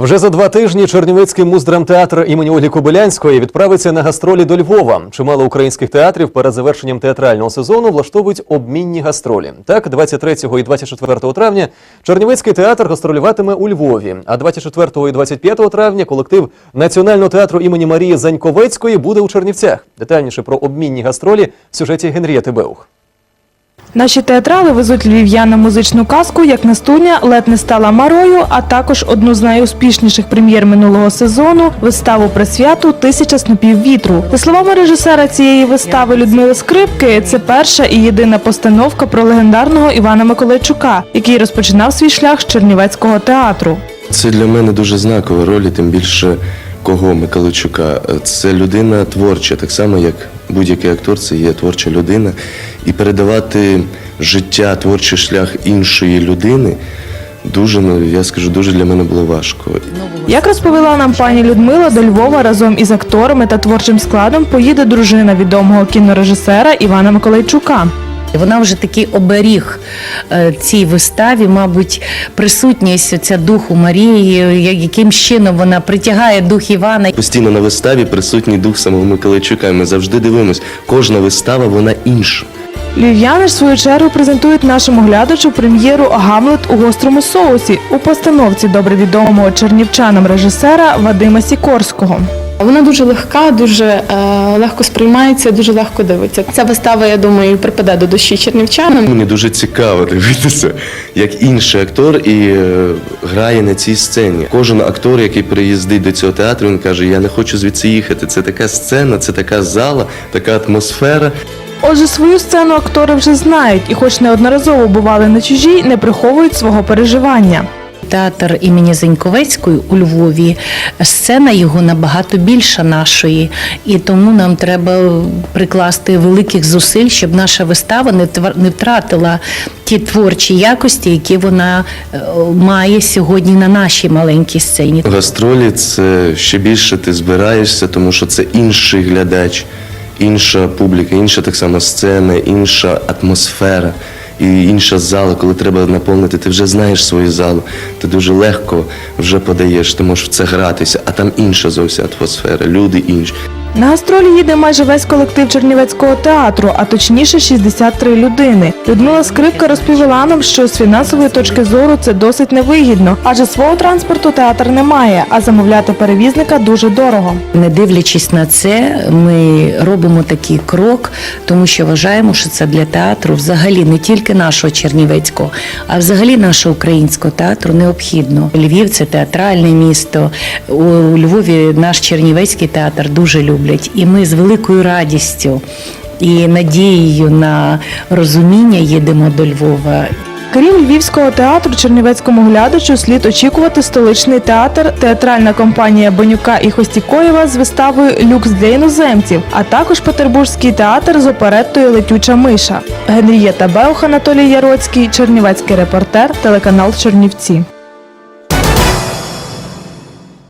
Вже за два тижні Чернівецький муздрамтеатр імені Ольги Кобилянської відправиться на гастролі до Львова. Чимало українських театрів перед завершенням театрального сезону влаштовують обмінні гастролі. Так, 23 і 24 травня Чернівецький театр гастролюватиме у Львові. А 24 і 25 травня колектив Національного театру імені Марії Заньковецької буде у Чернівцях. Детальніше про обмінні гастролі в сюжеті Генрієти Беух. Наші театрали везуть львів'янам музичну казку «Як Настуня ледь не стала Марою», а також одну з найуспішніших прем'єр минулого сезону – виставу «Пресвяту. Тисяча снопів вітру». За словами режисера цієї вистави Людмили Скрипки, це перша і єдина постановка про легендарного Івана Миколайчука, який розпочинав свій шлях з Чернівецького театру. Це для мене дуже знакова роль, тим більше кого Миколайчука. Це людина творча, так само як будь-який актор, це є творча людина. І передавати життя, творчий шлях іншої людини дуже, ну, я скажу, дуже для мене було важко. Як розповіла нам пані Людмила, до Львова разом із акторами та творчим складом поїде дружина відомого кінорежисера Івана Миколайчука. Вона вже такий оберіг е, цій виставі, мабуть, присутність оця духу Марії, яким чином вона притягає дух Івана. Постійно на виставі присутній дух самого Миколайчука. Ми завжди дивимося, кожна вистава вона інша. Львів'яни ж в свою чергу презентують нашому глядачу прем'єру Гамлет у гострому соусі у постановці добре відомого чернівчанам режисера Вадима Сікорського. Вона дуже легка, дуже е, легко сприймається, дуже легко дивиться. Ця вистава, я думаю, припаде до душі чернівчанам. Мені дуже цікаво дивитися, як інший актор і е, грає на цій сцені. Кожен актор, який приїздить до цього театру, він каже: Я не хочу звідси їхати. Це така сцена, це така зала, така атмосфера. Отже, свою сцену актори вже знають і, хоч неодноразово бували на чужій, не приховують свого переживання. Театр імені Заньковецької у Львові, сцена його набагато більша нашої, і тому нам треба прикласти великих зусиль, щоб наша вистава не втратила ті творчі якості, які вона е, має сьогодні на нашій маленькій сцені. Гастролі це ще більше ти збираєшся, тому що це інший глядач, інша публіка, інша так само сцена, інша атмосфера. І інша зала, коли треба наповнити, ти вже знаєш свою залу, ти дуже легко вже подаєш, ти можеш в це гратися, а там інша зовсім атмосфера, люди інші. На гастролі їде майже весь колектив Чернівецького театру, а точніше 63 людини. Людмила Скрипка розповіла нам, що з фінансової точки зору це досить невигідно, адже свого транспорту театр не має, а замовляти перевізника дуже дорого. Не дивлячись на це, ми робимо такий крок, тому що вважаємо, що це для театру взагалі не тільки нашого Чернівецького, а взагалі нашого українського театру необхідно. Львів це театральне місто. У Львові наш Чернівецький театр дуже люблять. І ми з великою радістю і надією на розуміння їдемо до Львова. Крім львівського театру, чернівецькому глядачу слід очікувати столичний театр, театральна компанія Бонюка і Хостікоєва з виставою Люкс для іноземців, а також Петербурзький театр з опереттою Летюча миша. Генрієта Беух, Анатолій Яроцький, Чернівецький репортер, телеканал Чернівці.